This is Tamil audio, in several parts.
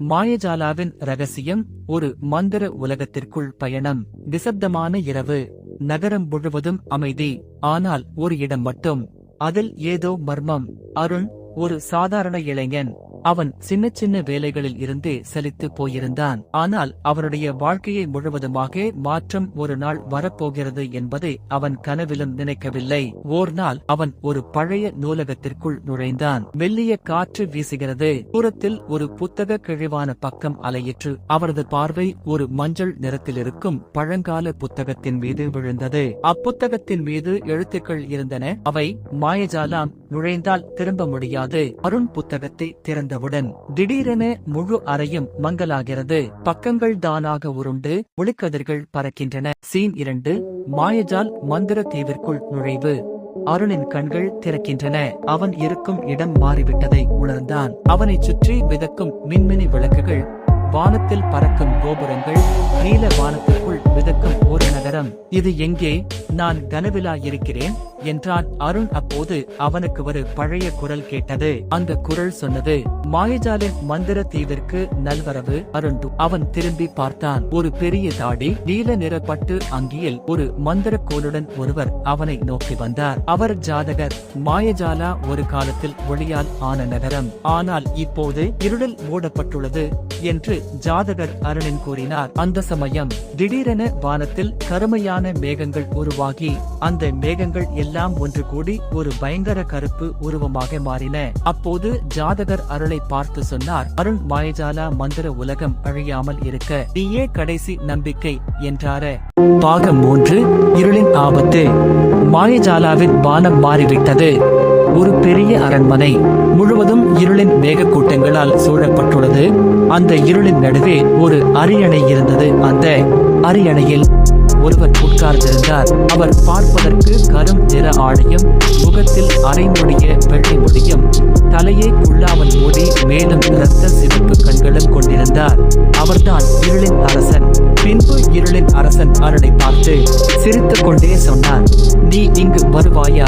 மாயஜாலாவின் ரகசியம் ஒரு மந்திர உலகத்திற்குள் பயணம். நிசப்தமான இரவு. நகரம் முழுவதும் அமைதி. ஆனால் ஒரு இடம் மட்டும். அதில் ஏதோ மர்மம். அருண் ஒரு சாதாரண இளைஞன். அவன் சின்ன சின்ன வேலைகளில் இருந்தே சலித்து போயிருந்தான். ஆனால் அவருடைய வாழ்க்கையை முழுவதுமாக மாற்றம் ஒரு நாள் வரப்போகிறது என்பதை அவன் கனவிலும் நினைக்கவில்லை. ஓர் நாள் அவன் ஒரு பழைய நூலகத்திற்குள் நுழைந்தான். மெல்லிய காற்று வீசுகிறது. தூரத்தில் ஒரு புத்தக கிழிவான பக்கம் அலையிற்று. அவரது பார்வை ஒரு மஞ்சள் நிறத்தில் இருக்கும் பழங்கால புத்தகத்தின் மீது விழுந்தது. அப்புத்தகத்தின் மீது எழுத்துக்கள் இருந்தன. அவை மாயஜாலாம் நுழைந்தால் திரும்ப முடியாது. அருண் புத்தகத்தை திறந்து திறந்தவுடன் திடீரென முழு அறையும் மங்கலாகிறது. பக்கங்கள் தானாக உருண்டு ஒளிக்கதிர்கள் பறக்கின்றன. சீன் இரண்டு மாயஜால் மந்திர தீவிற்குள் நுழைவு. அருணின் கண்கள் திறக்கின்றன. அவன் இருக்கும் இடம் மாறிவிட்டதை உணர்ந்தான். அவனைச் சுற்றி மிதக்கும் மின்மினி விளக்குகள் வானத்தில் பறக்கும் கோபுரங்கள் நீல வானத்திற்குள் மிதக்கும் ஒரு நகரம். இது எங்கே? நான் கனவிலா இருக்கிறேன் என்றான் அருண் அப்போது அவனுக்கு ஒரு பழைய குரல் கேட்டது. அந்த குரல் சொன்னது மாயஜாலின் மந்திர தீவிற்கு நல்வரவு அருண் அவன் திரும்பி பார்த்தான். ஒரு பெரிய தாடி நீல நிற பட்டு அங்கியில் ஒரு மந்திர கோலுடன் ஒருவர் அவனை நோக்கி வந்தார். அவர் ஜாதகர் மாயஜாலா ஒரு காலத்தில் ஒளியால் ஆன நகரம். ஆனால் இப்போது இருளில் மூடப்பட்டுள்ளது. என்று ஜாதகர் அருணின் கூறினார். அந்த சமயம் திடீரென வானத்தில் கருமையான மேகங்கள் உருவாகி அந்த மேகங்கள் எல்லாம் ஒன்று கூடி ஒரு பயங்கர கருப்பு உருவமாக மாறின. அப்போது ஜாதகர் அருளை பார்த்து சொன்னார் அருண் மாயஜாலா மந்திர உலகம் அழியாமல் இருக்க நீயே கடைசி நம்பிக்கை என்றார. பாகம் மூன்று இருளின் ஆபத்து. மாயஜாலாவின் வானம் மாறிவிட்டது. ஒரு பெரிய அரண்மனை முழுவதும் இருளின் மேகக்கூட்டங்களால் சூழப்பட்டுள்ளது. அந்த இருளின் நடுவே ஒரு அரியணை இருந்தது. அந்த அரியணையில் ஒருவர் உட்கார்ந்திருந்தார். அவர் பார்ப்பதற்கு கரும் நிற ஆடையும் முகத்தில் அரைமுடிய வெள்ளை முடியும் தலையை குள்ளாமல் மூடி மேலும் இரத்த சிவப்பு கண்களும் கொண்டிருந்தார். அவர்தான் இருளின் அரசன். பின்பு இருளின் அரசன் அருளை பார்த்து சிரித்துக் கொண்டே சொன்னார் நீ இங்கு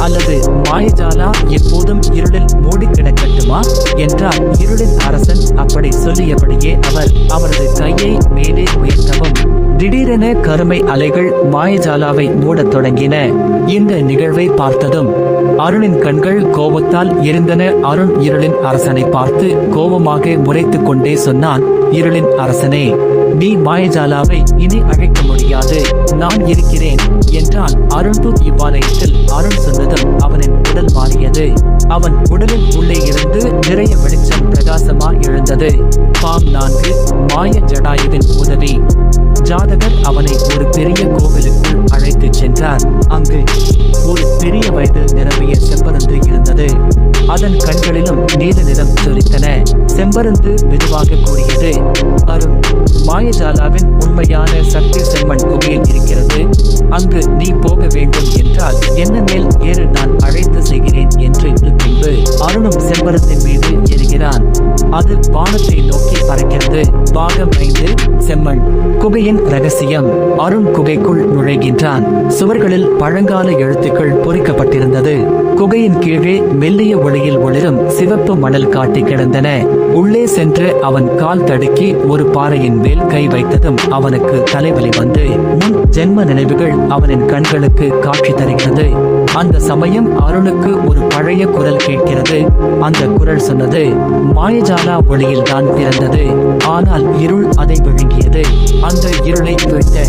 அல்லது மாயஜாலா எப்போதும் இருளில் மூடி கிடக்கட்டுமா? என்றார் இருளின் அரசன் அப்படி சொல்லியபடியே அவர் அவரது கையை மேலே உயர்த்தவும். திடீரென கருமை அலைகள் மாயஜாலாவை மூடத் தொடங்கின. இந்த நிகழ்வை பார்த்ததும் அருணின் கண்கள் கோபத்தால் எரிந்தன. அருண் இருளின் அரசனை பார்த்து கோபமாக முறைத்துக் கொண்டே சொன்னான் இருளின் அரசனே நீ மாயஜாலாவை இனி அழைக்க முடியாது. நான் இருக்கிறேன் என்றான் அருண் இவ்வாலயத்தில். அருண் சொன்னதும் அவனின் உடல் மாறியது. அவன் உடலின் உள்ளே இருந்து நிறைய வெளிச்சம் பிரகாசமா எழுந்தது. பாம் நான்கு மாய ஜடாயுவின் உதவி. ஜாதகர் அவனை ஒரு பெரிய கோவிலுக்குள் அழைத்துச் சென்றார். அங்கு ஒரு பெரிய வயது நிரம்பிய செம்பருந்து இருந்தது. அதன் கண்களிலும் நீல நிறம் சொரித்தன செம்பருந்து மெதுவாக கூறியது மாயஜாலாவின் உண்மையான சக்தி செம்மண் குகையில் இருக்கிறது. அங்கு நீ போக வேண்டும் என்றால் என்ன மேல் ஏறு நான் அழைத்து செய்கிறேன் என்று பின்பு அருணும் செம்பரத்தின் மீது எரிகிறான் அது வானத்தை நோக்கி பறக்கிறது. பாகம் ஐந்து செம்மண். குகையின் ரகசியம். அருண் குகைக்குள் நுழைகின்றான். சுவர்களில் பழங்கால எழுத்துக்கள் பொறிக்கப்பட்டிருந்தது. குகையின் கீழே மெல்லிய ஒளியில் ஒளிரும் சிவப்பு மணல் காட்டி கிடந்தன. உள்ளே சென்று அவன் கால் தடுக்கி ஒரு பாறையின் மேல் கை வைத்ததும் அவனுக்கு தலைவலி வந்து. முன் ஜென்ம நினைவுகள் அவனின் கண்களுக்கு காட்சி தருகிறது. அந்த சமயம் அருணுக்கு ஒரு பழைய குரல் கேட்கிறது. அந்த குரல் சொன்னது மாயஜாலா ஒளியில் தான் பிறந்தது. ஆனால் இருள் அதை விழுங்கியது. அந்த இருளை வீழ்த்த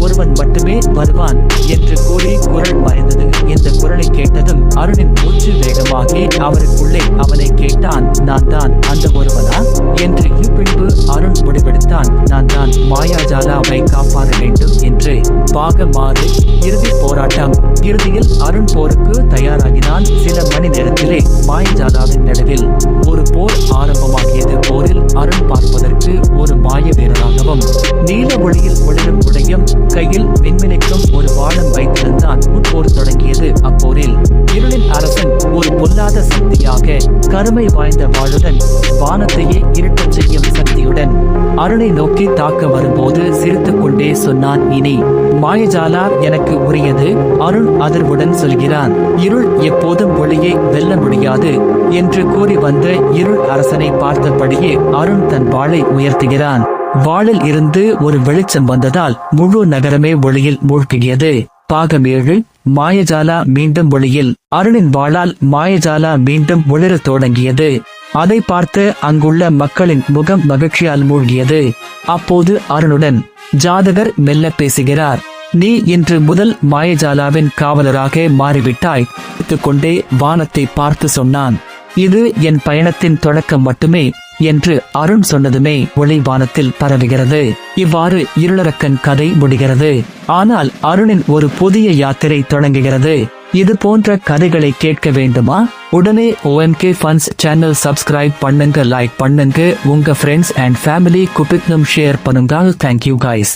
ஒருவன் மட்டுமே வருவான் என்று கூறி குரல் மறைந்தது இந்த குரலை கேட்டதும் அருணின் மூச்சு வேகமாகி அவருக்குள்ளே அவனை கேட்டான் நான் தான் அந்த ஒருவனா? என்று பின்பு அருண் முடிவெடுத்தான். நான் தான் மாயாஜாலாவை காப்பாற வேண்டும் என்று பாகமாறு இறுதி போராட்டம் இறுதியில் அருண் போருக்கு தயாராகினான் சில மணி நேரத்திலே மாயஜாலாவின் நடுவில் ஒரு போர் ஆரம்பமாகியது போரில் அருண் பார்ப்பதற்கு ஒரு மாய வீரராகவும் நீல ஒளியில் ஒளிரும் உடையும் கையில் மின்மினைக்கும் ஒரு வாழம் வைத்திருந்தான் முற்போர் தொடங்கியது அப்போரில். இருளின் அரசன் ஒரு பொல்லாத சக்தியாக கருமை வாய்ந்த வாளுடன் வானத்தையே இருட்டு அருணை நோக்கி தாக்க வரும்போது சிரித்துக் கொண்டே சொன்னான் இனி மாயஜாலா எனக்கு உரியது அருண் அதிர்வுடன் சொல்கிறான். இருள் எப்போதும் ஒளியை வெல்ல முடியாது என்று கூறி வந்த இருள் அரசனை பார்த்தபடியே அருண் தன் வாளை உயர்த்துகிறான். வாளில் இருந்து ஒரு வெளிச்சம் வந்ததால் முழு நகரமே ஒளியில் மூழ்கியது. பாகம் ஏழு மாயஜாலா மீண்டும் ஒளியில். அருணின் வாளால் மாயஜாலா மீண்டும் ஒளிரத் தொடங்கியது. அதை பார்த்து அங்குள்ள மக்களின் முகம் மகிழ்ச்சியால் மூழ்கியது. அப்போது அருணுடன் ஜாதகர் மெல்ல பேசுகிறார். நீ இன்று முதல் மாயஜாலாவின் காவலராக மாறிவிட்டாய். கொண்டே வானத்தை பார்த்து சொன்னான். இது என் பயணத்தின் தொடக்கம் மட்டுமே என்று அருண் சொன்னதுமே ஒளி வானத்தில் பரவுகிறது. இவ்வாறு இருளரக்கன் கதை முடிகிறது. ஆனால் அருணின் ஒரு புதிய யாத்திரை தொடங்குகிறது. இது போன்ற கதைகளை கேட்க வேண்டுமா? உடனே ஓஎம்கே ஃபன்ஸ் சேனல் சப்ஸ்கிரைப் பண்ணுங்க லைக் பண்ணுங்க. உங்க ஃப்ரெண்ட்ஸ் அண்ட் ஃபேமிலி குப்பிக்கும் ஷேர் பண்ணுங்க தேங்க்யூ கைஸ்